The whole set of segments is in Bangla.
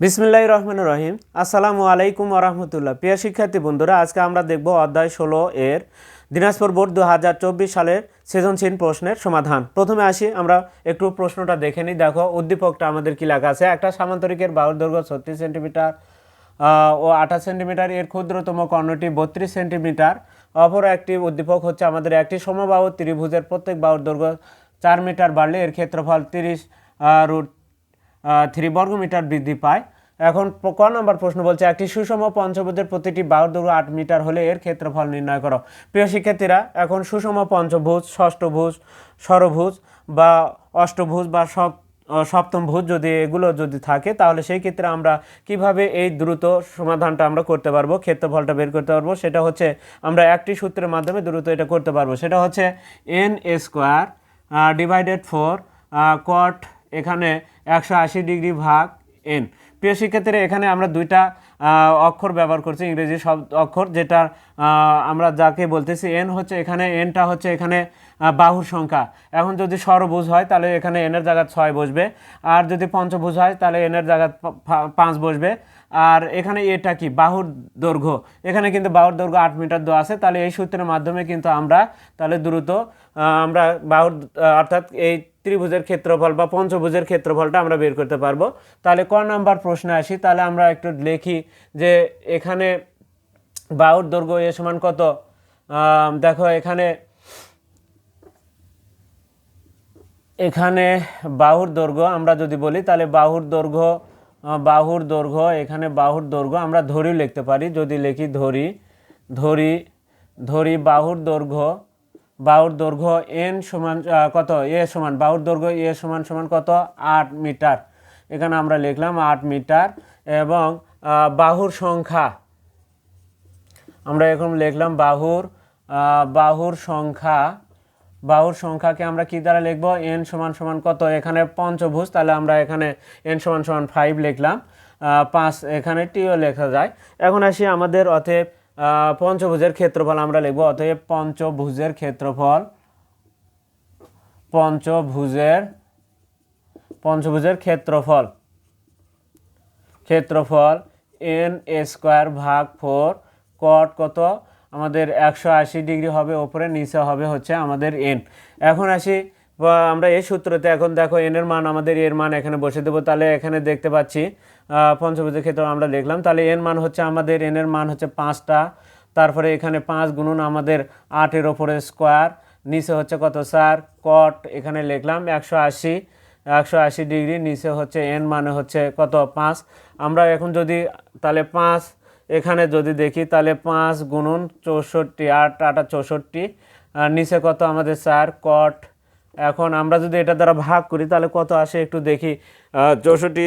বিসমিল্লাহ রহমান রহিম। আসসালামু আলাইকুম আরহামতুল্লাহ প্রিয় শিক্ষার্থী বন্ধুরা, আজকে আমরা দেখব অধ্যায় ষোলো এর দিনাজপুর বোর্ড দু হাজার চব্বিশ সালের সৃজনশীল প্রশ্নের সমাধান। প্রথমে আসি, আমরা একটু প্রশ্নটা দেখে নিই। দেখো, উদ্দীপকটা আমাদের কি লেখা আছে? একটা সামান্তরিকের বাহুর দৈর্ঘ্য ছত্রিশ সেন্টিমিটার ও আঠাশ সেন্টিমিটার। এর ক্ষুদ্রতম কর্ণটি বত্রিশ সেন্টিমিটার। অপর একটি উদ্দীপক হচ্ছে আমাদের একটি সমবাহু ত্রিভুজের প্রত্যেক বাহুর দৈর্ঘ্য চার মিটার বাড়লে এর ক্ষেত্রফল তিরিশ রুট থ্রি বর্গমিটার বৃদ্ধি পায়। এখন ক নম্বর প্রশ্ন বলছে, একটি সুষম পঞ্চভুজের প্রতিটি বাহুর দৈর্ঘ্য আট মিটার হলে এর ক্ষেত্রফল নির্ণয় করো। প্রিয় শিক্ষার্থীরা, এখন সুষম পঞ্চভুজ ষষ্ঠভুজ ষড়ভুজ বা অষ্টভুজ বা সপ সপ্তম ভুজ যদি এগুলো যদি থাকে, তাহলে সেই ক্ষেত্রে আমরা কীভাবে এই দ্রুত সমাধানটা আমরা করতে পারব, ক্ষেত্রফলটা বের করতে পারব, সেটা হচ্ছে আমরা একটি সূত্রের মাধ্যমে দ্রুত এটা করতে পারব। সেটা হচ্ছে N square divided four cot এখানে একশো আশি ডিগ্রি ভাগ এন প্রিয় শিক্ষার্থীরা এখানে আমরা দুইটা অক্ষর ব্যবহার করছি, ইংরেজি শব্দ, অক্ষর যেটা আমরা যাকে বলতেছি এন হচ্ছে এখানে এনটা হচ্ছে এখানে বাহুর সংখ্যা। এখন যদি ষড়ভুজ হয়, তাহলে এখানে এনের জায়গায় ছয় বসবে। আর যদি পঞ্চভুজ হয়, তাহলে এনের পা- পাঁচ বসবে। আর এখানে এটা কি? বাহুর দৈর্ঘ্য। এখানে কিন্তু বাহুর দৈর্ঘ্য আট মিটার দেওয়া আছে। তাহলে এই সূত্রের মাধ্যমে কিন্তু আমরা তাহলে দ্রুত আমরা বাহুর অর্থাৎ এই ত্রিভুজের ক্ষেত্রফল বা পঞ্চভুজের ক্ষেত্রফলটা আমরা বের করতে পারব। তাহলে ক নাম্বার প্রশ্নে আসি। তাহলে আমরা একটু লিখি যে এখানে বাহুর দৈর্ঘ্য এ সমান কত? দেখো এখানে এখানে বাহুর দৈর্ঘ্য আমরা যদি বলি, তাহলে বাহুর দৈর্ঘ্য বাহুর দৈর্ঘ্য, এখানে বাহুর দৈর্ঘ্য আমরা ধরি লিখতে পারি। যদি লিখি ধরি ধরি ধরি বাহুর দৈর্ঘ্য বাহুর দৈর্ঘ্য এন সমান কত? এ সমান, বাহুর দৈর্ঘ্য এ সমান সমান কত? আট মিটার। এখানে আমরা লিখলাম আট মিটার এবং বাহুর সংখ্যা। আমরা এখন লিখলাম বাহুর বাহুর সংখ্যা। বাহুর সংখ্যাকে আমরা কি দ্বারা লিখব? এন সমান সমান কত? এখানে পঞ্চভুজ, তাহলে আমরা এখানে এন সমান সমান ফাইভ লিখলাম। পাঁচ এখানে টিও লেখা যায়। এখন আসি আমাদের অতএব পঞ্চভুজের ক্ষেত্রফল আমরা লিখব, অতএব পঞ্চভুজের ক্ষেত্রফল, পঞ্চভুজের পঞ্চভুজের ক্ষেত্রফল ক্ষেত্রফল এন স্কোয়ার ভাগ ফোর কট কত? আমাদের একশো আশি ডিগ্রি হবে, ওপরে নিচে হবে হচ্ছে আমাদের এন এখন আসি আমরা এই সূত্রতে, এখন দেখো এনের মান, আমাদের এর মান এখানে বসে দেবো। তাহলে এখানে দেখতে পাচ্ছি পঞ্চভুজের ক্ষেত্রে আমরা লিখলাম তাহলে এন মান হচ্ছে আমাদের এন এর মান হচ্ছে পাঁচটা। তারপরে এখানে পাঁচ গুণন আমাদের আটের ওপরে স্কোয়ার নিচে হচ্ছে কত স্যার কট এখানে লিখলাম একশো আশি। একশো আশি ডিগ্রি নিচে হচ্ছে এন মানে হচ্ছে কত? পাঁচ। আমরা এখন যদি, তাহলে পাঁচ, এখানে যদি দেখি, তাহলে পাঁচ গুণন চৌষট্টি, আট, আটা চৌষট্টি। নিচে কত আমাদের চার কট এখন আমরা যদি এটা দ্বারা ভাগ করি, তাহলে কত আসে? একটু দেখি। চৌষট্টি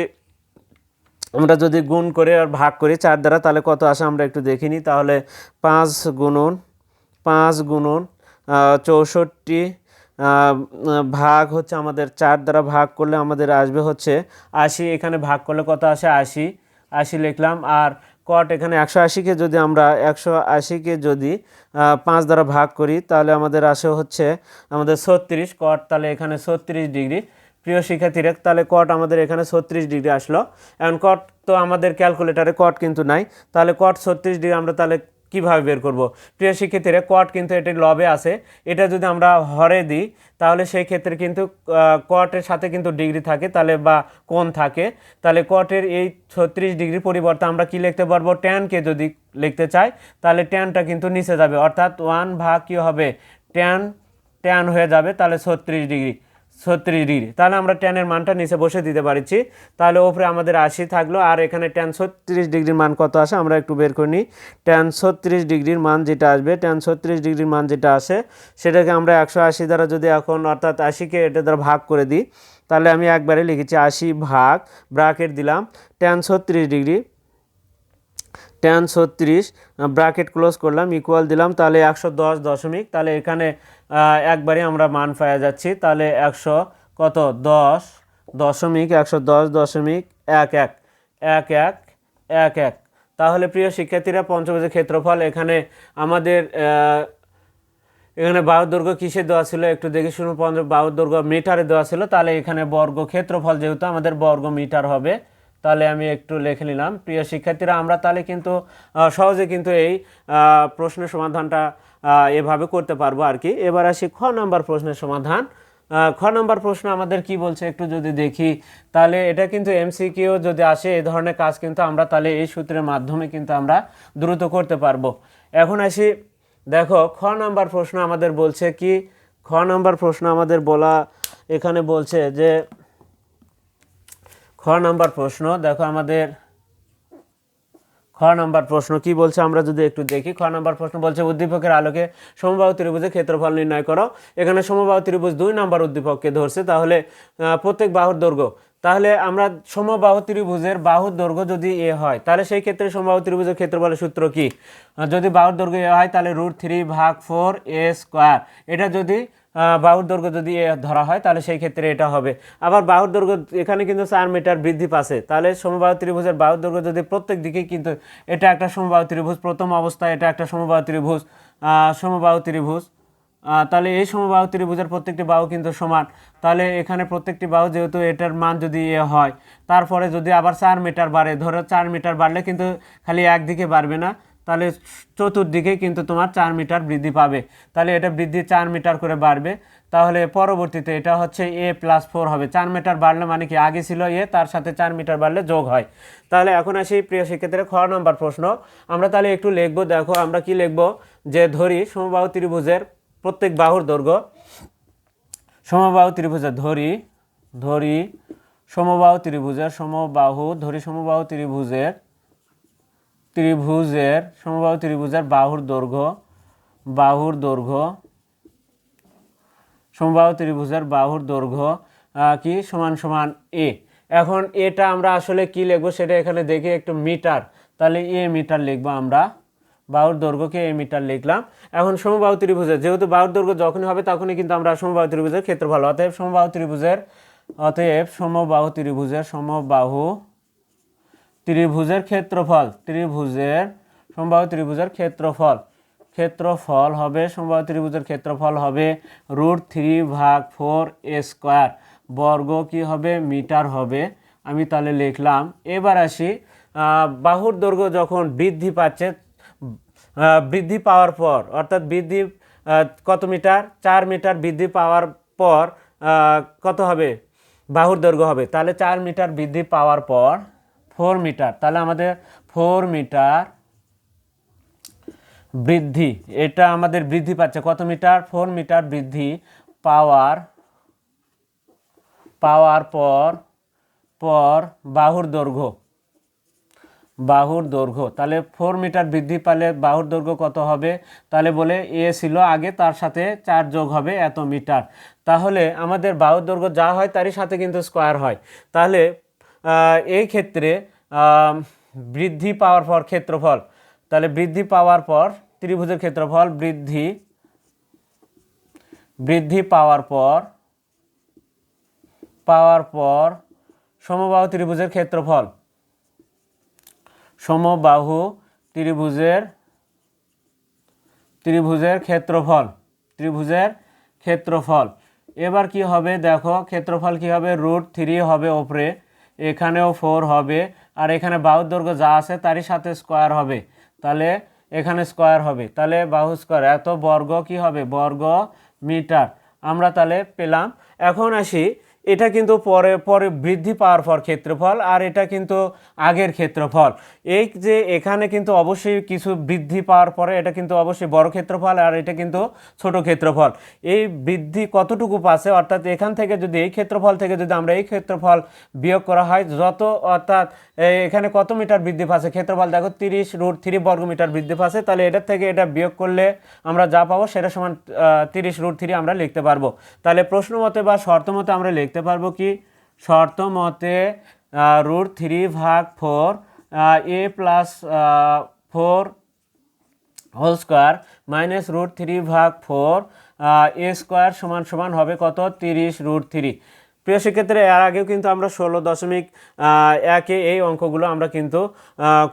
আমরা যদি গুণ করে আর ভাগ করি চার দ্বারা, তাহলে কত আসে? আমরা একটু দেখিনি তাহলে পাঁচ গুণন পাঁচ গুণন চৌষট্টি ভাগ হচ্ছে আমাদের চার দ্বারা ভাগ করলে আমাদের আসবে হচ্ছে আশি। এখানে ভাগ করলে কত আসে? আশি। আশি লিখলাম। আর কট এখানে একশো আশিকে যদি আমরা একশো আশিকে যদি পাঁচ দ্বারা ভাগ করি, তাহলে আমাদের আসে হচ্ছে আমাদের ছত্রিশ। কট তাহলে এখানে ছত্রিশ ডিগ্রি। প্রিয় শিক্ষার্থীরা, তাহলে কট আমাদের এখানে ছত্রিশ ডিগ্রি আসলো। এখন কট তো আমাদের ক্যালকুলেটারে কট কিন্তু নাই। তাহলে কট ছত্রিশ ডিগ্রি আমরা তাহলে কীভাবে বের করব? প্রিয় শিক্ষার্থীরা কট কিন্তু এটি লবে আছে। এটা যদি আমরা হরে দিই, তাহলে সেই ক্ষেত্রে কিন্তু কটের সাথে কিন্তু ডিগ্রি থাকে, তাহলে বা কোণ থাকে। তাহলে কটের এই ছত্রিশ ডিগ্রি পরিবর্তে আমরা কি লিখতে পারব? ট্যানকে যদি লিখতে চাই, তাহলে ট্যানটা কিন্তু নিচে যাবে। অর্থাৎ ওয়ান ভাগ কী হবে? ট্যান ট্যান হয়ে যাবে, তাহলে ছত্রিশ ডিগ্রি। ছত্রিশ ডিগ্রি। তাহলে আমরা ট্যানের মানটা নিচে বসে দিতে পারছি। তাহলে ওপরে আমাদের আশি থাকল। আর এখানে ট্যান ছত্রিশ ডিগ্রির মান কত আসে? আমরা একটু বের করে নিই। ট্যান ছত্রিশ ডিগ্রির মান যেটা আসবে, ট্যান ছত্রিশ ডিগ্রির মান যেটা আসে, সেটাকে আমরা একশো আশি দ্বারা যদি এখন অর্থাৎ আশিকে এটা দ্বারা ভাগ করে দিই, তাহলে আমি একবারে লিখেছি আশি ভাগ ব্রাকেট দিলাম। ট্যান ছত্রিশ ডিগ্রি, ট্যান ছত্রিশ, ব্র্যাকেট ক্লোজ করলাম ইকুয়াল দিলাম, তাহলে একশো দশ দশমিক। তাহলে এখানে একবারে আমরা মান পাওয়া যাচ্ছি। তাহলে একশো কত? দশ। দশমিক একশো দশ, দশমিক এক এক। এক এক এক এক। তাহলে প্রিয় শিক্ষার্থীরা, পঞ্চভুজের ক্ষেত্রফল এখানে আমাদের এখানে দৈর্ঘ্য কিসে দেওয়া ছিল? একটু দেখে শুনুন, পঞ্চ দৈর্ঘ্য মিটারে দেওয়া ছিল। তাহলে এখানে বর্গ ক্ষেত্রফল যেহেতু আমাদের বর্গ মিটার হবে, তাহলে আমি একটু লিখে নিলাম। প্রিয় শিক্ষার্থীরা, আমরা তাহলে কিন্তু সহজে কিন্তু এই প্রশ্নের সমাধানটা এভাবে করতে পারব আর কি। এবার আসি খ নাম্বার প্রশ্নের সমাধান। খ নম্বর প্রশ্ন আমাদের কি বলছে একটু যদি দেখি। তাহলে এটা কিন্তু এমসিকিউ যদি আসে এই ধরনের কাজ কিন্তু আমরা তাহলে এই সূত্রের মাধ্যমে কিন্তু আমরা দ্রুত করতে পারব। এখন আসি, দেখো, খ নাম্বার প্রশ্ন আমাদের বলছে কি? খ নাম্বার প্রশ্ন আমাদের বলা, এখানে বলছে যে, খ নাম্বার প্রশ্ন, দেখো আমাদের খ নাম্বার প্রশ্ন, কি বলছে? আমরা যদি একটু দেখি, খ নাম্বার প্রশ্ন বলছে, উদ্দীপকের আলোকে সমবাহু ত্রিভুজের ক্ষেত্রফল নির্ণয় করো। এখানে সমবাহু ত্রিভুজ দুই নাম্বার উদ্দীপককে ধরছে, তাহলে প্রত্যেক বাহুর দৈর্ঘ্য। তাহলে আমরা সমবাহু ত্রিভুজের বাহুর দৈর্ঘ্য যদি এ হয়, তাহলে সেই ক্ষেত্রে সমবাহু ত্রিভুজের ক্ষেত্রফলের সূত্র কি? যদি বাহুর দৈর্ঘ্য এ হয়, তাহলে রুট থ্রি ভাগ ফোর এ স্কোয়ার। এটা যদি বাহুর দৈর্ঘ্য যদি ধরা হয়, তাহলে সেই ক্ষেত্রে এটা হবে। আবার বাহুর দৈর্ঘ্য, এখানে কিন্তু চার মিটার বৃদ্ধি পাচ্ছে। তাহলে সমবাহু ত্রিভুজের বাহুর দৈর্ঘ্য যদি প্রত্যেক দিকেই কিন্তু এটা একটা সমবাহু ত্রিভুজ, প্রথম অবস্থায় এটা একটা সমবাহু ত্রিভুজ সমবাহু ত্রিভুজ তাহলে এই সমবাহু ত্রিভুজের প্রত্যেকটি বাহু কিন্তু সমান। তাহলে এখানে প্রত্যেকটি বাহু যেহেতু এটার মান যদি এ হয়, তারপরে যদি আবার চার মিটার বাড়ে, ধরো চার মিটার বাড়লে কিন্তু খালি একদিকে বাড়বে না। তাহলে চতুর্দিকে কিন্তু তোমার চার মিটার বৃদ্ধি পাবে। তাহলে এটা বৃদ্ধি চার মিটার করে বাড়বে। তাহলে পরবর্তীতে এটা হচ্ছে এ প্লাস ফোর হবে। চার মিটার বাড়লে মানে কি? আগে ছিল এ, তার সাথে চার মিটার বাড়লে যোগ হয়। তাহলে এখন আসি প্রিয় শিক্ষার্থীরা, খ নম্বর প্রশ্ন। আমরা তাহলে একটু লিখব, দেখো আমরা কি লিখব? যে ধরি সমবাহু ত্রিভুজের প্রত্যেক বাহুর দৈর্ঘ্য। সমবাহু ত্রিভুজের ধরি ধরি সমবাহু ত্রিভুজের সমবাহু, ধরি সমবাহু ত্রিভুজের ত্রিভুজের, সমবাহু ত্রিভুজের বাহুর দৈর্ঘ্য বাহুর দৈর্ঘ্য, সমবাহু ত্রিভুজের বাহুর দৈর্ঘ্য কি? সমান সমান এ এখন এটা আমরা আসলে কি লিখব সেটা এখানে দেখি একটু মিটার। তাহলে এ মিটার লিখব আমরা। বাহুর দৈর্ঘ্যকে এ মিটার লিখলাম। এখন সমবাহু ত্রিভুজের যেহেতু বাহুর দৈর্ঘ্য যখনই হবে তখনই কিন্তু আমরা সমবাহু ত্রিভুজের ক্ষেত্রফল, অতএব সমবাহু ত্রিভুজের, অতএব সমবাহু ত্রিভুজের সমবাহু ত্রিভুজের ক্ষেত্রফল, ত্রিভুজের সমবাহু ত্রিভুজের ক্ষেত্রফল। ক্ষেত্রফল হবে সমবাহু ত্রিভুজের ক্ষেত্রফল হবে রুট থ্রি ভাগ ফোর এ স্কোয়ার। বর্গ কি হবে? মিটার হবে। আমি তাহলে লিখলাম, এবার আসি বাহুর দৈর্ঘ্য যখন বৃদ্ধি পাচ্ছে বৃদ্ধি পাওয়ার পর, অর্থাৎ বৃদ্ধি কত মিটার? চার মিটার বৃদ্ধি পাওয়ার পর কত হবে? বাহুর দৈর্ঘ্য হবে। তাহলে চার মিটার বৃদ্ধি পাওয়ার পর ফোর মিটার, তাহলে আমাদের ফোর মিটার বৃদ্ধি, এটা আমাদের বৃদ্ধি পাচ্ছে, কত মিটার? ফোর মিটার বৃদ্ধি পাওয়ার পাওয়ার পর পর বাহুর দৈর্ঘ্য বাহুর দৈর্ঘ্য, তাহলে ফোর মিটার বৃদ্ধি পালে বাহুর দৈর্ঘ্য কত হবে? তাহলে বলে এ ছিল আগে, তার সাথে চার যোগ হবে এত মিটার, তাহলে আমাদের বাহুর দৈর্ঘ্য যা হয় তারই সাথে কিন্তু স্কোয়ার হয়, তাহলে এই ক্ষেত্রে বৃদ্ধি পাওয়ার পর ক্ষেত্রফল। তাহলে বৃদ্ধি পাওয়ার পর ত্রিভুজের ক্ষেত্রফল বৃদ্ধি বৃদ্ধি পাওয়ার পর পাওয়ার পর সমবাহু ত্রিভুজের ক্ষেত্রফল। সমবাহু ত্রিভুজের ত্রিভুজের ক্ষেত্রফল ত্রিভুজের ক্ষেত্রফল। এবার কি হবে? দেখো, ক্ষেত্রফল কি হবে? রুট থ্রি হবে ওপরে। এখানেও ফোর হবে। আর এখানে বাহুর দৈর্ঘ্য যা আছে তারই সাথে স্কোয়ার হবে। তাহলে এখানে স্কোয়ার হবে। তাহলে বাহু স্কোয়ার এত বর্গ কি হবে? বর্গ মিটার। আমরা তাহলে পেলাম। এখন আসি এটা কিন্তু পরে পরে বৃদ্ধি পাওয়ার পর ক্ষেত্রফল আর এটা কিন্তু আগের ক্ষেত্রফল। এই যে এখানে কিন্তু অবশ্যই কিছু বৃদ্ধি পাওয়ার পরে এটা কিন্তু অবশ্যই বড় ক্ষেত্রফল আর এটা কিন্তু ছোট ক্ষেত্রফল। এই বৃদ্ধি কতটুকু পাচ্ছে? অর্থাৎ এখান থেকে যদি এই ক্ষেত্রফল থেকে যদি আমরা এই ক্ষেত্রফল বিয়োগ করা হয়, যত অর্থাৎ এখানে কত মিটার বৃদ্ধি পাচ্ছে? ক্ষেত্রফল দেখো, তিরিশ রুট থ্রি বর্গ মিটার বৃদ্ধি পাচ্ছে। তাহলে এটার থেকে এটা বিয়োগ করলে আমরা যা পাবো, সেটা সমান তিরিশ রুট থ্রি আমরা লিখতে পারব। তাহলে প্রশ্ন মতে বা শর্ত মতে আমরা লিখতে পারব কি? শর্ত মতে রুট থ্রি ভাগ four A plus four whole square minus root three ভাগ ফোর এ স্কোয়ার সমান সমান হবে কত? তিরিশ রুট থ্রি প্রিয় শিক্ষার্থীরা এর আগেও কিন্তু আমরা ষোলো দশমিক একে এই অঙ্কগুলো আমরা কিন্তু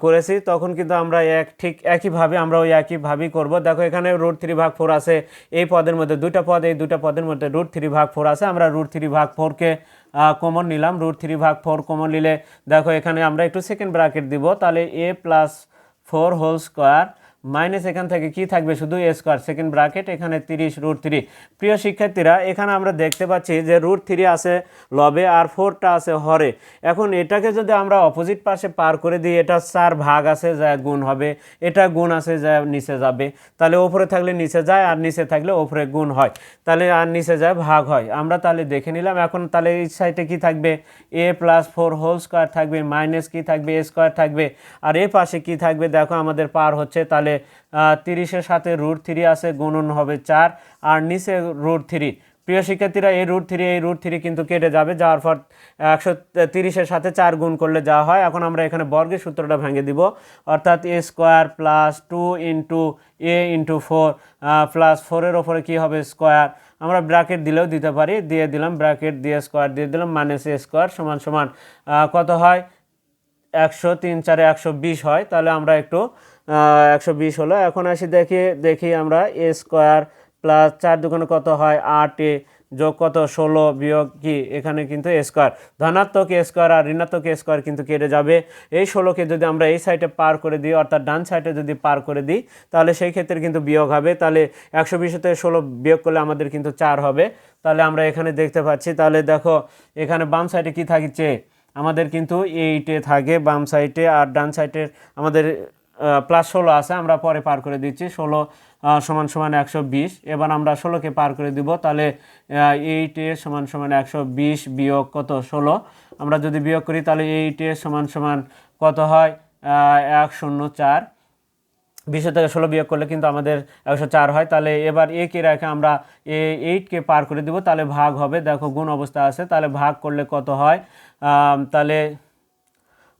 করেছি। তখন কিন্তু আমরা এক, ঠিক একইভাবে আমরা ওই একইভাবেই করব। দেখো এখানে রুট থ্রি ভাগ ফোর আছে, এই পদের মধ্যে দুইটা পদ, এই দুইটা পদের মধ্যে রুট থ্রি ভাগ ফোর আছে। আমরা রুট থ্রি ভাগ ফোরকে কমন নিলাম। রুট থ্রি ভাগ ফোর কমন নিলে, দেখো এখানে আমরা একটু সেকেন্ড ব্র্যাকেট দিব। তাহলে A plus four whole square minus এখান থেকে কি থাকবে? শুধু স্কোয়ার সেকেন্ড ব্র্যাকেট এখানে তিরিশ রুট থ্রি প্রিয় শিক্ষার্থীরা, এখানে আমরা দেখতে পাচ্ছি যে রুট থ্রি আছে লবে আর ফোরটা আছে হরে। এখন এটাকে যদি আমরা অপোজিট পাশে পার করে দিই, এটা চার ভাগ আছে, যা গুণ হবে। এটা গুণ আছে, যা নিচে যাবে। তাহলে ওপরে থাকলে নিচে যায় আর নিচে থাকলে ওপরে গুণ হয়। তাহলে আর নিচে যায়, ভাগ হয়। আমরা তাহলে দেখে নিলাম, এখন তাহলে এই সাইডে কি থাকবে? A plus four whole square থাকবে মাইনাস কি থাকবে? স্কোয়ার থাকবে। আর এ পাশে কি থাকবে? দেখো আমাদের পার হচ্ছে, তাহলে তিরিশের সাথে রুট থ্রি আছে, গুণন হবে চার, আর নিচে রুট থ্রি প্রিয় শিক্ষার্থীরা, এই রুট থ্রি এই রুট থ্রি কিন্তু কেটে যাবে, যাওয়ার পর একশো তিরিশের সাথে চার গুণ করলে যা হয়। এখন আমরা এখানে বর্গের সূত্রটা ভেঙে দিব। অর্থাৎ A square plus two into A into four plus ফোরের ওপরে কী হবে স্কোয়ার আমরা ব্র্যাকেট দিলেও দিতে পারি। দিয়ে দিলাম ব্র্যাকেট দিয়ে স্কোয়ার দিয়ে দিলাম মাইনাস এ স্কোয়ার সমান সমান কত হয়? একশো তিন চারে একশো বিশ হয়। তাহলে আমরা একটু একশো বিশ হলো। এখন আসি দেখি দেখি আমরা এ স্কোয়ার প্লাস চার দোকানে কত হয়? আট এ যোগ কত? ষোলো বিয়োগ কি? এখানে কিন্তু স্কোয়ার। ধনাত্মক স্কোয়ার আর ঋণাত্মক স্কোয়ার কিন্তু কেটে যাবে। এই ষোলোকে যদি আমরা এই সাইডে পার করে দিই, অর্থাৎ ডান সাইডে যদি পার করে দিই, তাহলে সেই ক্ষেত্রে কিন্তু বিয়োগ হবে। তাহলে একশো বিশ থেকে ষোলো বিয়োগ করলে আমাদের কিন্তু চার হবে। তাহলে আমরা এখানে দেখতে পাচ্ছি, তাহলে দেখো এখানে বাম সাইডে কি থাকছে? আমাদের কিন্তু এইটে থাকে বাম সাইডে আর ডান সাইডে আমাদের প্লাস ষোলো আছে, আমরা পরে পার করে দিচ্ছি, ষোলো সমান সমান একশো বিশ। এবার আমরা ষোলোকে পার করে দিব, তাহলে এইটে সমান সমান একশো বিশ বিয়োগ কত? ষোলো। আমরা যদি বিয়োগ করি, তাহলে এইটে সমান সমান কত হয়? এক শূন্য চার। বিশ থেকে ষোলো বিয়োগ করলে কিন্তু আমাদের একশো চার হয়। তাহলে এবার এ কে রেখে আমরা এ এইটকে পার করে দিব, তাহলে ভাগ হবে। দেখো, গুণ অবস্থা আছে, তাহলে ভাগ করলে কত হয়? তাহলে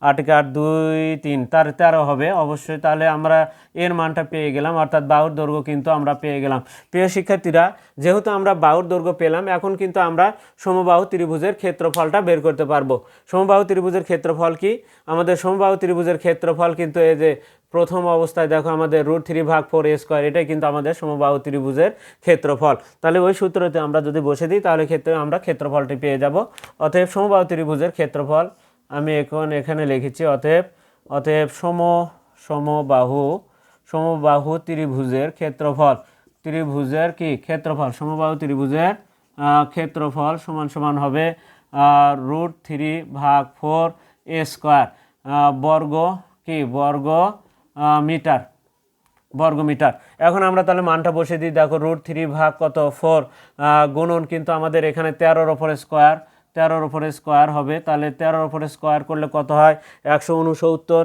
আটকে আট দুই তিন। তার তেরো হবে। অবশ্যই তাহলে আমরা এর মানটা পেয়ে গেলাম। অর্থাৎ বাহুর দৈর্ঘ্য কিন্তু আমরা পেয়ে গেলাম। প্রিয় শিক্ষার্থীরা, যেহেতু আমরা বাহুর দৈর্ঘ্য পেলাম, এখন কিন্তু আমরা সমবাহু ত্রিভুজের ক্ষেত্রফলটা বের করতে পারব। সমবাহু ত্রিভুজের ক্ষেত্রফল কি? আমাদের সমবাহু ত্রিভুজের ক্ষেত্রফল কিন্তু এই যে প্রথম অবস্থায় দেখো, আমাদের রুট থ্রি ভাগ ফোর এ স্কোয়ার, এটাই কিন্তু আমাদের সমবাহু ত্রিভুজের ক্ষেত্রফল। তাহলে ওই সূত্রতে আমরা যদি বসে দিই, তাহলে ক্ষেত্রে আমরা ক্ষেত্রফলটি পেয়ে যাব। অতএব সমবাহু ত্রিভুজের ক্ষেত্রফল আমি এখন এখানে লিখেছি, অতএব অতএব সম, সমবাহু সমবাহু ত্রিভুজের ক্ষেত্রফল। ত্রিভুজের কি? ক্ষেত্রফল। সমবাহু ত্রিভুজের ক্ষেত্রফল সমান সমান হবে রুট থ্রি ভাগ ফোর এ স্কোয়ার। বর্গ কি? বর্গ মিটার। বর্গমিটার এখন আমরা তাহলে মানটা বসে দিই। দেখো রুট থ্রি ভাগ কত? ফোর। গুণন কিন্তু আমাদের এখানে তেরোর ওপরে স্কোয়ার। তেরোর ওপরে স্কোয়ার হবে। তাহলে তেরোর ওপরে স্কোয়ার করলে কত হয়? একশো উনসত্তর।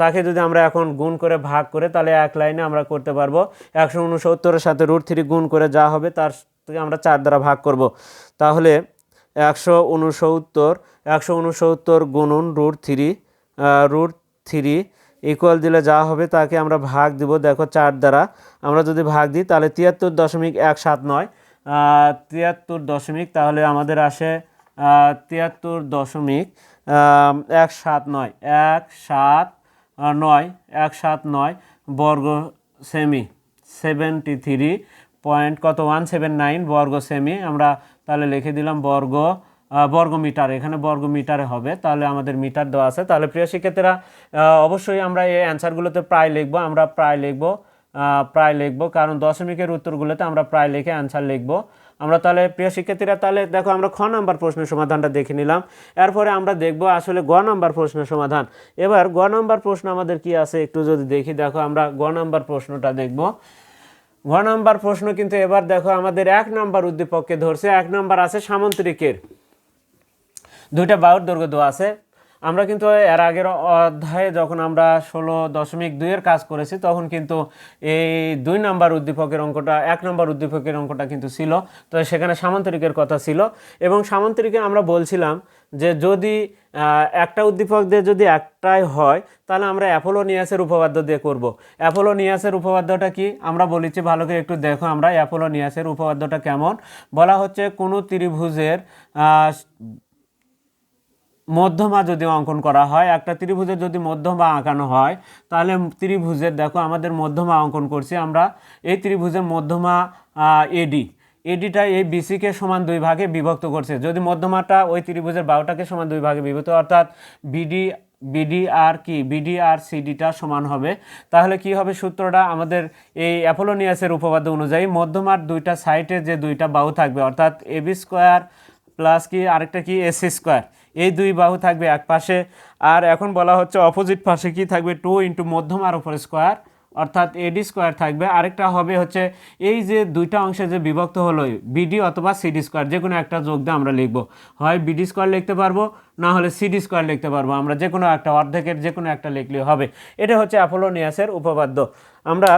তাকে যদি আমরা এখন গুণ করে ভাগ করে, তাহলে এক লাইনে আমরা করতে পারব। একশো উনসত্তরের সাথে রুট থ্রি গুণ করে যা হবে, তার থেকে আমরা চার দ্বারা ভাগ করব। তাহলে একশো উনসত্তর একশো উনসত্তর গুণন root three root three equal দিলে যা হবে, তাকে আমরা ভাগ দিব, দেখো চার দ্বারা। আমরা যদি ভাগ দিই, তাহলে তিয়াত্তর দশমিক এক সাত নয়। তিয়াত্তর দশমিক, তাহলে আমাদের আসে তিয়াত্তর দশমিক এক সাত নয় এক সাত নয় এক সাত নয় বর্গ সেমি, সেভেন্টি থ্রি পয়েন্ট কত, ওয়ান সেভেন নাইন বর্গ সেমি। আমরা তাহলে লিখে দিলাম বর্গ বর্গ মিটার এখানে বর্গ মিটারে হবে, তাহলে আমাদের মিটার দেওয়া আছে। তাহলে প্রিয় শিক্ষার্থীরা অবশ্যই আমরা এই অ্যান্সারগুলোতে প্রায় লিখব, আমরা প্রায় লিখব প্রায় লিখব, কারণ দশমিকের উত্তরগুলোতে আমরা প্রায় লিখে অ্যান্সার লিখব। আমরা তাহলে, প্রিয় শিক্ষার্থীরা, তাহলে দেখো আমরা খ নাম্বার প্রশ্নের সমাধানটা দেখে নিলাম। এরপরে আমরা দেখব আসলে গ নাম্বার প্রশ্নের সমাধান। এবার গ নাম্বার প্রশ্ন আমাদের কি আছে? একটু যদি দেখি, দেখো আমরা গ নাম্বার প্রশ্নটা দেখব। ঘ নাম্বার প্রশ্ন কিন্তু এবার দেখো আমাদের এক নাম্বার উদ্দীপককে ধরছে। এক নাম্বার আছে সামন্তরিকের। দুইটা বাহুর দৈর্ঘ্য দেওয়া আছে। আমরা কিন্তু এর আগের অধ্যায়ে যখন আমরা ষোলো দশমিক দুইয়ের কাজ করেছি, তখন কিন্তু এই দুই নাম্বার উদ্দীপকের অঙ্কটা, এক নম্বর উদ্দীপকের অঙ্কটা কিন্তু ছিল। তো সেখানে সামান্তরিকের কথা ছিল। এবং সামান্তরিকে আমরা বলছিলাম যে যদি একটা উদ্দীপক দিয়ে যদি একটাই হয়, তাহলে আমরা অ্যাপোলোনিয়াসের উপপাদ্য দিয়ে করব। অ্যাপোলোনিয়াসের উপপাদ্যটা কি? আমরা বলেছি, ভালো করে একটু দেখো আমরা অ্যাপোলোনিয়াসের উপপাদ্যটা কেমন। বলা হচ্ছে, কোনো ত্রিভুজের মধ্যমা যদি অঙ্কন করা হয়, একটা ত্রিভুজের যদি মধ্যমা আঁকানো হয়, তাহলে ত্রিভুজের, দেখো আমাদের মধ্যমা অঙ্কন করছি আমরা, এই ত্রিভুজের মধ্যমা এডি এডিটা এই বিসিকে সমান দুই ভাগে বিভক্ত করছে। যদি মধ্যমাটা ওই ত্রিভুজের বারোটাকে সমান দুই ভাগে বিভক্ত, অর্থাৎ বিডি বিডি আর কি? বিডি আর সিডিটা সমান হবে। তাহলে কি হবে সূত্রটা? আমাদের এই অ্যাপোলোনিয়াসের উপপাদ্য অনুযায়ী মধ্যমার দুইটা সাইডে যে দুইটা বাহু থাকবে, অর্থাৎ এবি স্কোয়ার প্লাস কি? আরেকটা কি? এসি স্কোয়ার এই দুই বাহু থাকবে এক পাশে। আর এখন বলা হচ্ছে অপোজিট পাশে কি থাকবে? টু ইন্টু মধ্যম আর ওপর স্কোয়ার অর্থাৎ এডি স্কোয়ার থাকবে। আরেকটা হবে হচ্ছে এই যে দুইটা অংশে যে বিভক্ত হলো বিডি অথবা সিডি স্কোয়ার যে কোনো একটা যোগ দিয়ে আমরা লিখব। হয় বিডি স্কোয়ার লিখতে পারব, না হলে সিডি স্কোয়ার লিখতে পারব। আমরা যে কোনো একটা, অর্ধেকের যে কোনো একটা লিখলে হবে। এটা হচ্ছে অ্যাপোলোনিয়াসের উপপাদ্য। আমরা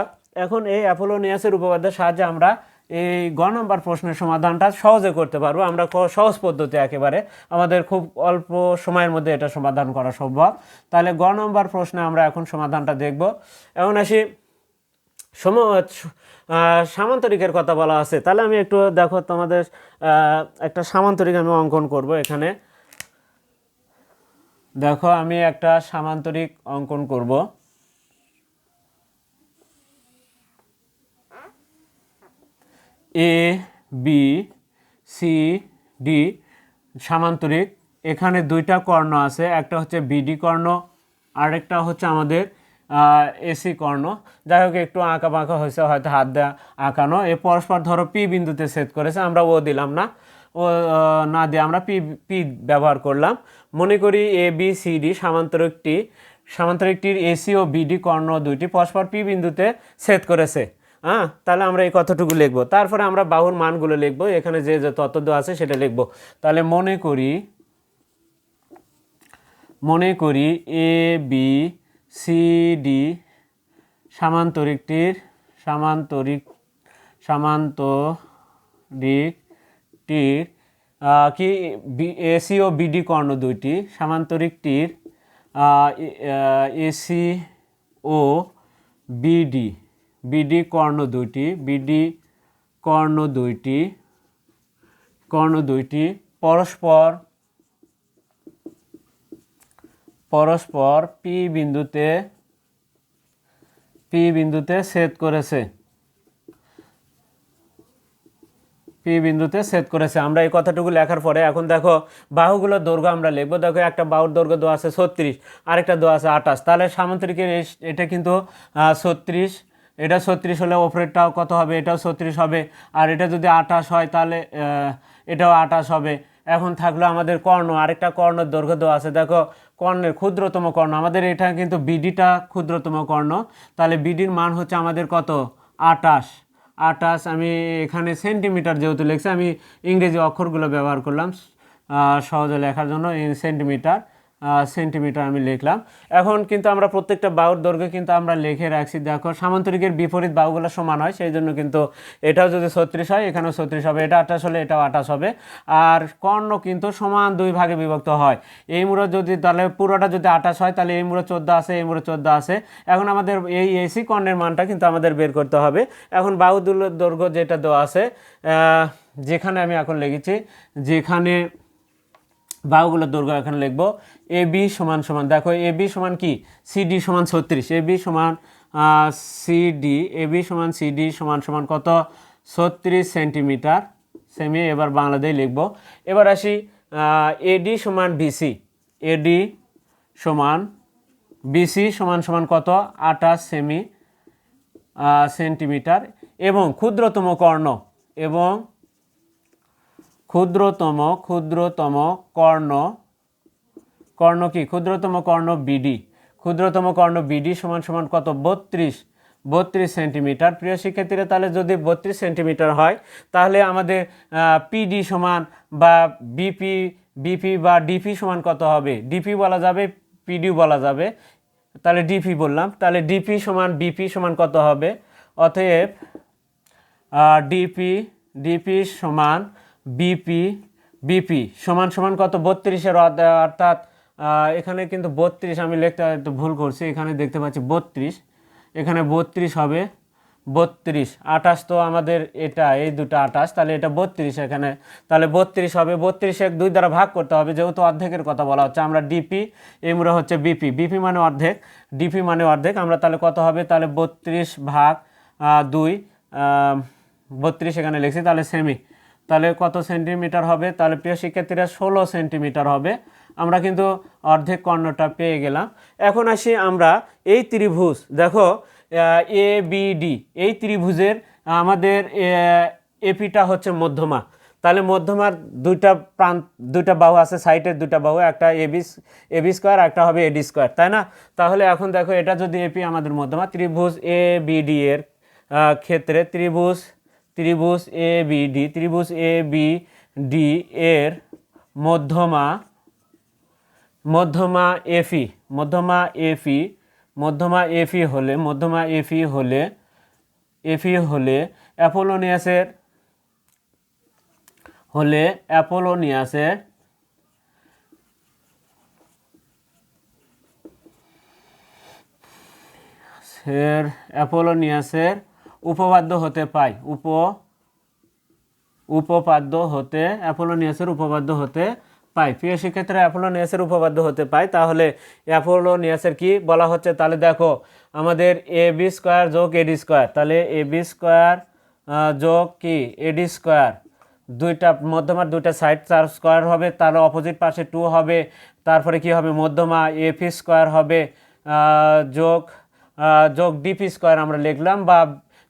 এখন এই অ্যাপোলোনিয়াসের উপপাদ্যের সাহায্যে আমরা এই গ নম্বর প্রশ্নের সমাধানটা সহজে করতে পারব। আমরা সহজ পদ্ধতি একেবারে। আমাদের খুব অল্প সময়ের মধ্যে এটা সমাধান করা সম্ভব। তাহলে গ নম্বর প্রশ্নে আমরা এখন সমাধানটা দেখব। এখন আসি। সম সামান্তরিকের কথা বলা আছে। তাহলে আমি একটু দেখো তোমাদের একটা সামান্তরিক আমি অঙ্কন করব এখানে। দেখো আমি একটা সামান্তরিক অঙ্কন করব। এ বি সি ডি সামান্তরিক। এখানে দুইটা কর্ণ আছে, একটা হচ্ছে বিডি কর্ণ, আরেকটা হচ্ছে আমাদের এসি কর্ণ। যাই হোক, একটু আঁকা বাঁকা হয়েছে, হয়তো হাত দেওয়া আঁকানো। এ পরস্পর ধরো পি বিন্দুতে সেট করেছে, আমরা ও দিলাম না। ও না দিয়ে আমরা পি পি ব্যবহার করলাম। মনে করি এ বি সি ডি সামান্তরিকটি, সামান্তরিকটির এসি ও বিডি কর্ণ দুইটি পরস্পর পি বিন্দুতে সেট করেছে। হ্যাঁ? তাহলে আমরা এই কতটুকু লিখব? তারপরে আমরা বাহুর মানগুলো লিখব। এখানে যে যে তত্ত্ব আছে সেটা লিখব। তাহলে মনে করি মনে করি এ বি সি ডি সামান্তরিকটির সামান্তরিক, সামান্তরিকটির কি এসি ও বিডি কর্ণ দুইটি। সামান্তরিকটির এসি ও বিডি বিডি কর্ণ দুইটি, বিডি কর্ণ দুইটি কর্ণ দুইটি, পরস্পর পরস্পর পি বিন্দুতে পি বিন্দুতে ছেদ করেছে। পি বিন্দুতে ছেদ করেছে। আমরা এই কথাটুকু লেখার পরে এখন দেখো বাহুগুলোর দৈর্ঘ্য আমরা লিখব। দেখো একটা বাহুর দৈর্ঘ্য দেওয়া আছে ছত্রিশ, আরেকটা দেওয়া আছে আঠাশ। তাহলে সামান্তরিকের এটা কিন্তু ছত্রিশ এটা ছত্রিশ হলে ওপরেরটাও কত হবে? এটাও ছত্রিশ হবে। আর এটা যদি আঠাশ হয় তাহলে এটাও আঠাশ হবে। এখন থাকল আমাদের কর্ণ। আরেকটা কর্ণের দৈর্ঘ্য দেওয়া আছে। দেখো, কর্ণের ক্ষুদ্রতম কর্ণ। আমাদের এটা কিন্তু বিডিটা ক্ষুদ্রতম কর্ণ। তাহলে বিডির মান হচ্ছে আমাদের কত? আটাশ আটাশ আমি এখানে সেন্টিমিটার যেহেতু লিখছি, আমি ইংরেজি অক্ষরগুলো ব্যবহার করলাম সহজে লেখার জন্য সেন্টিমিটার। সেন্টিমিটার আমি লিখলাম। এখন কিন্তু আমরা প্রত্যেকটা বাহুর দৈর্ঘ্য কিন্তু আমরা লিখে রাখছি। দেখো, সামান্তরিকের বিপরীত বাহুগুলো সমান হয়, সেই জন্য কিন্তু এটাও যদি ছত্রিশ হয়, এখানেও ছত্রিশ হবে। এটা আঠাশ হলে এটাও আঠাশ হবে। আর কর্ণ কিন্তু সমান দুই ভাগে বিভক্ত হয়। এই মুড়ো যদি তাহলে পুরোটা যদি আঠাশ হয়, তাহলে এই মুড়ো চোদ্দ আছে, এই মুড়ো চোদ্দ আছে। এখন আমাদের এই এসি কর্ণের মানটা কিন্তু আমাদের বের করতে হবে। এখন বাহু দৈর্ঘ্য যেটা দেওয়া আছে যেখানে আমি এখন লিখেছি, যেখানে বাহুগুলোর দৈর্ঘ্য এখানে লিখব এ বি সমান সমান, দেখো এ বি সমান কি? সিডি সমান ছত্রিশ। এ বি সমান সিডি এ বি সমান সিডি সমান সমান কত? ছত্রিশ সেন্টিমিটার। সেমি এবার বাংলাদেশ লিখব। এবার আসি এডি সমান বিসি এডি সমান বিসি সমান সমান কত? আঠাশ সেমি সেন্টিমিটার। এবং ক্ষুদ্রতম কর্ণ, এবং ক্ষুদ্রতম ক্ষুদ্রতম কর্ণ কর্ণ কি? ক্ষুদ্রতম কর্ণ বিডি ক্ষুদ্রতম কর্ণ বিডি সমান সমান কত? বত্রিশ। বত্রিশ সেন্টিমিটার। প্রিয় শিক্ষার্থীরা, তাহলে যদি বত্রিশ সেন্টিমিটার হয়, তাহলে আমাদের পিডি সমান বা বিপি বিপি বা ডিপি সমান কত হবে? ডিপি বলা যাবে পিডিউ বলা যাবে। তাহলে ডিপি বললাম। তাহলে ডিপি সমান বিপি সমান কত হবে? অতএব ডিপি ডিপি সমান বিপি বিপি সমান সমান কত? বত্রিশের অর্থাৎ এখানে কিন্তু বত্রিশ, আমি লিখতে একটু ভুল করছি, এখানে দেখতে পাচ্ছি বত্রিশ, এখানে বত্রিশ হবে বত্রিশ, আঠাশ তো আমাদের এটা, এই দুটো আঠাশ, তাহলে এটা বত্রিশ এখানে, তাহলে বত্রিশ হবে, বত্রিশ এক দুই দ্বারা ভাগ করতে হবে, যেহেতু অর্ধেকের কথা বলা হচ্ছে, আমরা ডিপি এমরা হচ্ছে বিপি বিপি মানে অর্ধেক, ডিপি মানে অর্ধেক, আমরা তাহলে কত হবে, তাহলে বত্রিশ ভাগ দুই বত্রিশ এখানে লিখছি, তাহলে সেমি, তাহলে কত সেন্টিমিটার হবে, তাহলে প্রিয় শিক্ষার্থীরা ষোলো সেন্টিমিটার হবে আমরা কিন্তু অর্ধেক কর্ণটা পেয়ে গেলাম। এখন আসি আমরা এই ত্রিভুজ। দেখো এ বি ডি এই ত্রিভুজের আমাদের এপিটা হচ্ছে মধ্যমা। তাহলে মধ্যমার দুইটা প্রান্ত, দুইটা বাহু আছে, সাইডের দুইটা বাহু, একটা এবি এবি স্কোয়ার একটা হবে এডি স্কোয়ার তাই না? তাহলে এখন দেখো, এটা যদি এপি আমাদের মধ্যমা, ত্রিভুজ এ বি ডি এর ক্ষেত্রে ত্রিভুজ ত্রিভুজ এ বি ডি ত্রিভুজ এ বি ডি এর মধ্যমা মধ্যমা এফি মধ্যমা এফি মধ্যমা এফি হলে, মধ্যমা এফি হলে এফি হলে অ্যাপোলোনিয়াসের হলে অ্যাপোলোনিয়াসের সের অ্যাপোলোনিয়াসের উপপাদ্য হতে পাই, উপ, উপপাদ্য হতে, অ্যাপোলোনিয়াসের উপপাদ্য হতে পাই প্রিয় শিক্ষার্থীরা অ্যাপোলোনিয়াসের উপপাদ্য হতে পাই তাহলে অ্যাপোলোনিয়াসের কি বলা হচ্ছে? তাহলে দেখো, আমাদের এ বি স্কোয়ার যোগ এডি স্কোয়ার। তাহলে এ বি স্কোয়ার যোগ কি? AD square. দুইটা মধ্যমার দুইটা সাইড চার স্কোয়ার হবে, তার অপোজিট পাশে টু হবে, তারপরে কি হবে? মধ্যমা এফি স্কোয়ার হবে যোগ যোগ ডিপি স্কোয়ার আমরা লিখলাম বা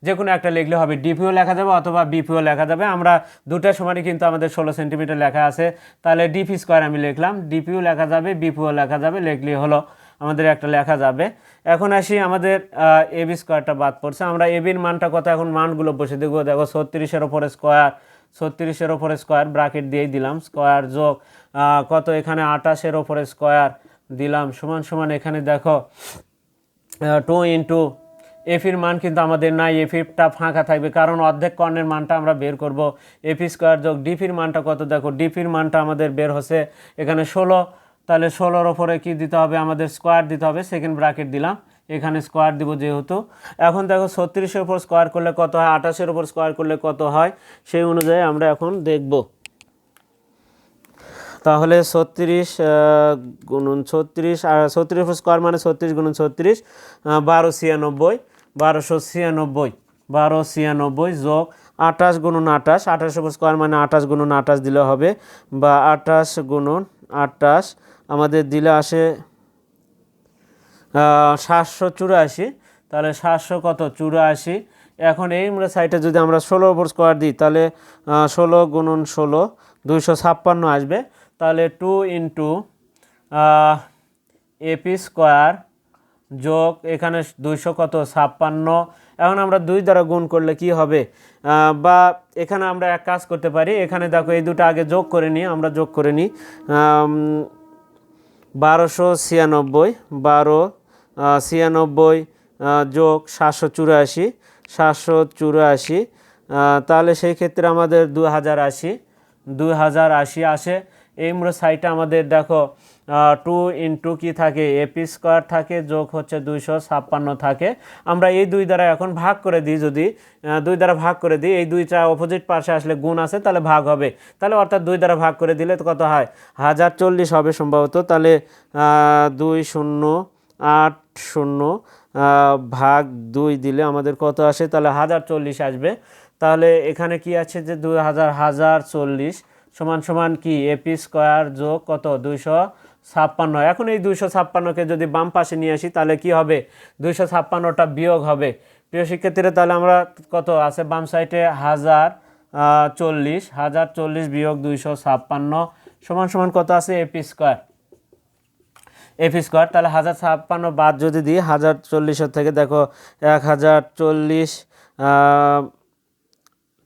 যে কোনো একটা লিখলে হবে ডিপিও লেখা যাবে অথবা বিপিও লেখা যাবে। আমরা দুটার সমানই কিন্তু আমাদের ষোলো সেন্টিমিটার লেখা আছে। তাহলে ডিপি স্কোয়ার আমি লিখলাম। ডিপিও লেখা যাবে বিপিও লেখা যাবে লিখলে হলো আমাদের একটা লেখা যাবে। এখন আসি আমাদের এবি স্কোয়ারটা বাদ পড়ছে। আমরা এবির মানটা কত? এখন মানগুলো বসে দেখব। দেখো ছত্রিশের ওপরে স্কোয়ার ছত্রিশের ওপরে স্কোয়ার ব্রাকেট দিয়েই দিলাম। স্কোয়ার যোগ কত? এখানে আটাশের ওপরে স্কোয়ার দিলাম। সমান সমান এখানে দেখো টু ইন্টু এফির মান কিন্তু আমাদের নাই এফিটা ফাঁকা থাকবে, কারণ অর্ধেক কর্ণের মানটা আমরা বের করব। এফি স্কোয়ার যোগ ডিপির মানটা কত? দেখো ডিপির মানটা আমাদের বের হচ্ছে এখানে ষোলো, তাহলে ষোলোর ওপরে কি দিতে হবে? আমাদের স্কোয়ার দিতে হবে, সেকেন্ড ব্রাকেট দিলাম, এখানে স্কোয়ার দিব যেহেতু। এখন দেখো, ছত্রিশের ওপর স্কোয়ার করলে কত হয়? আঠাশের ওপর স্কোয়ার করলে কত হয়? সেই অনুযায়ী আমরা এখন দেখব। তাহলে ছত্রিশ গুণন ছত্রিশ আর ছত্রিশ স্কোয়ার মানে ছত্রিশ গুণন ছত্রিশ বারো ছিয়ানব্বই। বারোশো ছিয়ানব্বই। বারো ছিয়ানব্বই যোগ আঠাশ গুণন আঠাশ আঠাশ স্কোয়ার মানে আঠাশ গুণন আঠাশ দিলে হবে, বা আঠাশ গুণন আঠাশ আমাদের দিলে আসে সাতশো চুরাশি। তাহলে সাতশো কত? চুরাশি। এখন এই সাইডে যদি আমরা ষোলো ওপর স্কোয়ার দিই, তাহলে ষোলো গুণন ষোলো, দুইশো ছাপ্পান্ন আসবে। তাহলে টু ইন্টু এপি স্কোয়ার যোগ এখানে দুইশো কত? ছাপ্পান্ন। এখন আমরা দুই দ্বারা গুণ করলে কি হবে? বা এখানে আমরা এক কাজ করতে পারি। এখানে দেখো এই দুটো আগে যোগ করে নিই, আমরা যোগ করে নিই। বারোশো ছিয়ানব্বই, বারো ছিয়ানব্বই যোগ সাতশো চুরাশি সাতশো চুরাশি। তাহলে সেই ক্ষেত্রে আমাদের দু হাজার আশি দুই হাজার আশি আসে। এই সাইডে আমাদের দেখো টু ইন্টু কী থাকে? এপি স্কোয়ার থাকে, যোগ হচ্ছে দুইশো ছাপ্পান্ন থাকে। আমরা এই দুই দ্বারা এখন ভাগ করে দিই যদি দুই দ্বারা ভাগ করে দিই, এই দুইটা অপোজিট পাশে আসলে গুণ আছে, তাহলে ভাগ হবে। তাহলে অর্থাৎ দুই দ্বারা ভাগ করে দিলে কত হয়? হাজার চল্লিশ হবে সম্ভবত। তাহলে দুই শূন্য, আট শূন্য ভাগ দুই দিলে আমাদের কত আসে? তাহলে হাজার চল্লিশ আসবে। তাহলে এখানে কি আছে যে দুই হাজার হাজার চল্লিশ সমান সমান কি? এপি স্কোয়ার যোগ কত? দুইশো ছাপ্পান্ন। এখন এই দুইশো ছাপ্পান্নকে যদি বাম পাশে নিয়ে আসি, তাহলে কি হবে? দুইশো ছাপ্পান্নটা বিয়োগ হবে। প্রিয় শিক্ষার্থীরা, তাহলে আমরা কত আছে? বাম সাইডে হাজার চল্লিশ। হাজার চল্লিশ বিয়োগ দুইশো ছাপ্পান্ন সমান সমান কত আছে? AP square. এপি স্কোয়ার, তাহলে হাজার ছাপ্পান্ন বাদ যদি দিই, হাজার চল্লিশের থেকে দেখো, এক হাজার চল্লিশ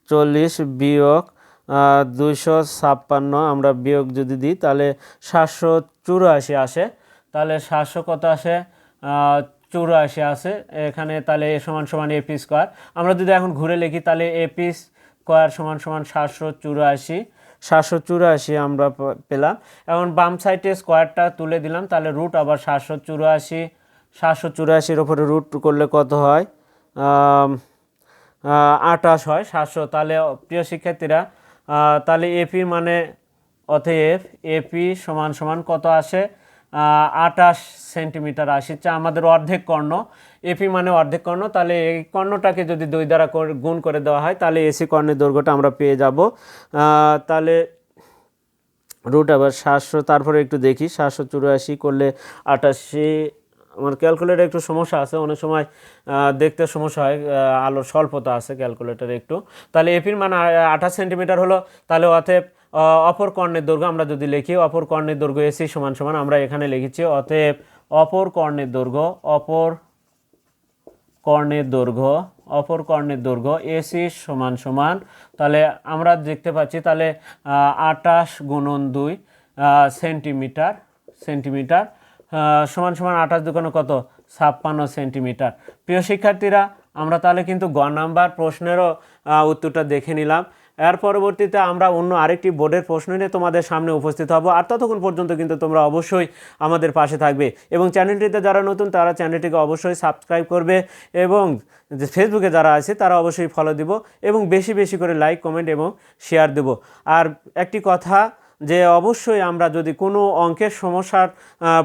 চল্লিশ বিয়োগ দুইশো ছাপ্পান্ন আমরা বিয়োগ যদি দিই, তাহলে সাতশো চুরাশি আসে, তাহলে সাতশো কত আসে? চুরাশি আসে। এখানে তাহলে এ সমান সমান এপি স্কোয়ার। আমরা যদি এখন ঘুরে লিখি, তাহলে এপি স্কোয়ার সমান সমান সাতশো চুরাশি। সাতশো চুরাশি আমরা পেলাম। এখন বাম সাইডে স্কোয়ারটা তুলে দিলাম, তাহলে রুট আবার সাতশো চুরাশি। সাতশো চুরাশির ওপরে রুট করলে কত হয়? আটাশ হয়, সাতশো। তাহলে প্রিয় শিক্ষার্থীরা তাহলে এপি মানে অতএব এপি সমান সমান কত আসে? আটাশ সেন্টিমিটার আসে। যা আমাদের অর্ধেক কর্ণ। এপি মানে অর্ধেক কর্ণ। তাহলে এই কর্ণটাকে যদি দুই দ্বারা গুণ করে দেওয়া হয়, তাহলে এসি কর্ণের দৈর্ঘ্যটা আমরা পেয়ে যাব। তাহলে রুট আবার সাতশো, তারপরে একটু দেখি। সাতশো চুরাশি করলে আটাশি। আমার ক্যালকুলেটার একটু সমস্যা আছে। অনেক সময় দেখতে সমস্যা হয়। আলোর স্বল্পতা আছে ক্যালকুলেটারে একটু। তাহলে এপির মান আঠাশ সেন্টিমিটার হলো। তাহলে অতএব অপর কর্ণের দৈর্ঘ্য আমরা যদি লিখি, অপর কর্ণের দৈর্ঘ্য এসি সমান সমান, আমরা এখানে লিখেছি, অতএব অপর কর্ণের দৈর্ঘ্য, অপর কর্ণের দৈর্ঘ্য, অপর কর্ণের দৈর্ঘ্য এসি সমান সমান, তাহলে আমরা দেখতে পাচ্ছি, তাহলে আটাশ গুণন দুই সেন্টিমিটার সেন্টিমিটার সমান সমান আঠাশ দুগুণ কত? ছাপ্পান্ন সেন্টিমিটার। প্রিয় শিক্ষার্থীরা, আমরা তাহলে কিন্তু গ নাম্বার প্রশ্নেরও উত্তরটা দেখে নিলাম। এর পরবর্তীতে আমরা অন্য আরেকটি বোর্ডের প্রশ্ন নিয়ে তোমাদের সামনে উপস্থিত হব। আর ততক্ষণ পর্যন্ত কিন্তু তোমরা অবশ্যই আমাদের পাশে থাকবে এবং চ্যানেলটিতে যারা নতুন, তারা চ্যানেলটিকে অবশ্যই সাবস্ক্রাইব করবে এবং যে ফেসবুকে যারা আছে, তারা অবশ্যই ফলো দিব এবং বেশি বেশি করে লাইক কমেন্ট এবং শেয়ার দেব। আর একটি কথা যে অবশ্যই আমরা যদি কোনো অঙ্কের সমস্যার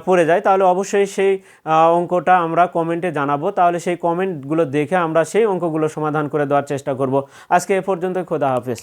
পড়ে যাই, তাহলে অবশ্যই সেই অঙ্কটা আমরা কমেন্টে জানাব। তাহলে সেই কমেন্টগুলো দেখে আমরা সেই অঙ্কগুলো সমাধান করে দেওয়ার চেষ্টা করব। আজকে এ পর্যন্ত খোদা হাফেজ।